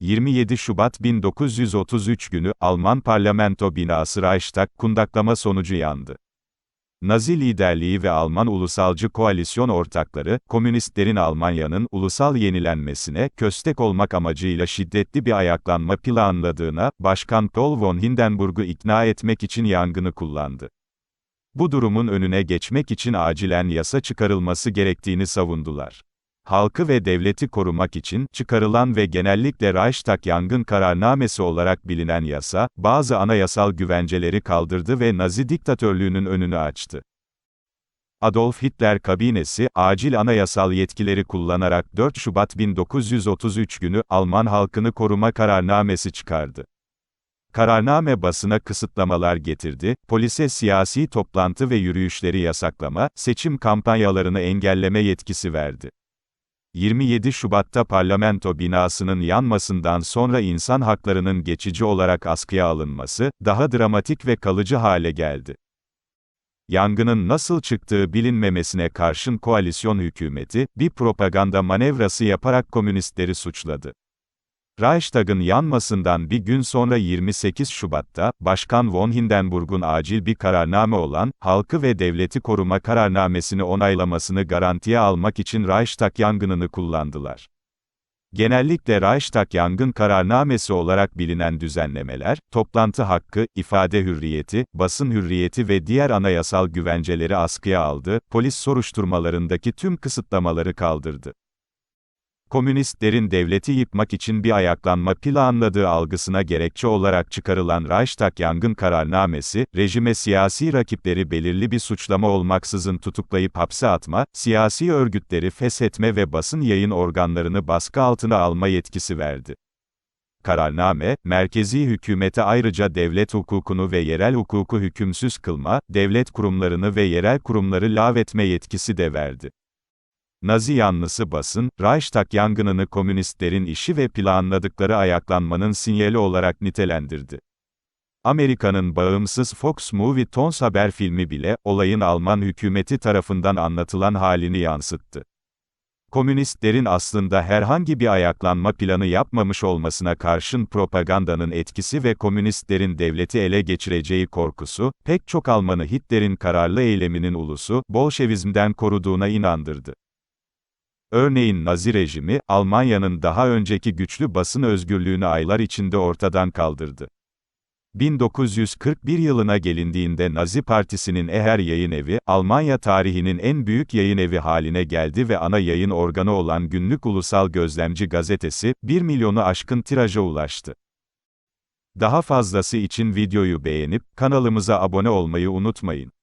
27 Şubat 1933 günü, Alman parlamento binası Reichstag, kundaklama sonucu yandı. Nazi liderliği ve Alman ulusalcı koalisyon ortakları, komünistlerin Almanya'nın ulusal yenilenmesine köstek olmak amacıyla şiddetli bir ayaklanma planladığına, Başkan Paul von Hindenburg'u ikna etmek için yangını kullandı. Bu durumun önüne geçmek için acilen yasa çıkarılması gerektiğini savundular halkı ve devleti korumak için çıkarılan ve genellikle Reichstag yangın kararnamesi olarak bilinen yasa, bazı anayasal güvenceleri kaldırdı ve Nazi diktatörlüğünün önünü açtı. Adolf Hitler kabinesi, acil anayasal yetkileri kullanarak 4 Şubat 1933 günü, Alman halkını koruma kararnamesi çıkardı. Kararname basına kısıtlamalar getirdi, polise siyasi toplantı ve yürüyüşleri yasaklama, seçim kampanyalarını engelleme yetkisi verdi. 27 Şubat'ta parlamento binasının yanmasından sonra insan haklarının geçici olarak askıya alınması, daha dramatik ve kalıcı hale geldi. Yangının nasıl çıktığı bilinmemesine karşın koalisyon hükümeti, bir propaganda manevrası yaparak komünistleri suçladı. Reichstag'ın yanmasından bir gün sonra 28 Şubat'ta, Başkan von Hindenburg'un acil bir kararname olan, halkı ve devleti koruma kararnamesini onaylamasını garantiye almak için Reichstag yangınını kullandılar. Genellikle Reichstag yangın kararnamesi olarak bilinen düzenlemeler, toplantı hakkı, ifade hürriyeti, basın hürriyeti ve diğer anayasal güvenceleri askıya aldı, polis soruşturmalarındaki tüm kısıtlamaları kaldırdı komünistlerin devleti yıkmak için bir ayaklanma planladığı algısına gerekçe olarak çıkarılan Reichstag yangın kararnamesi, rejime siyasi rakipleri belirli bir suçlama olmaksızın tutuklayıp hapse atma, siyasi örgütleri feshetme ve basın yayın organlarını baskı altına alma yetkisi verdi. Kararname, merkezi hükümete ayrıca devlet hukukunu ve yerel hukuku hükümsüz kılma, devlet kurumlarını ve yerel kurumları lağvetme yetkisi de verdi. Nazi yanlısı basın, Reichstag yangınını komünistlerin işi ve planladıkları ayaklanmanın sinyali olarak nitelendirdi. Amerika'nın bağımsız Fox Movie Tons haber filmi bile, olayın Alman hükümeti tarafından anlatılan halini yansıttı. Komünistlerin aslında herhangi bir ayaklanma planı yapmamış olmasına karşın propagandanın etkisi ve komünistlerin devleti ele geçireceği korkusu, pek çok Almanı Hitler'in kararlı eyleminin ulusu, Bolşevizmden koruduğuna inandırdı. Örneğin Nazi rejimi, Almanya'nın daha önceki güçlü basın özgürlüğünü aylar içinde ortadan kaldırdı. 1941 yılına gelindiğinde Nazi Partisi'nin Eher yayın evi, Almanya tarihinin en büyük yayın evi haline geldi ve ana yayın organı olan Günlük Ulusal Gözlemci gazetesi, 1 milyonu aşkın tiraja ulaştı. Daha fazlası için videoyu beğenip, kanalımıza abone olmayı unutmayın.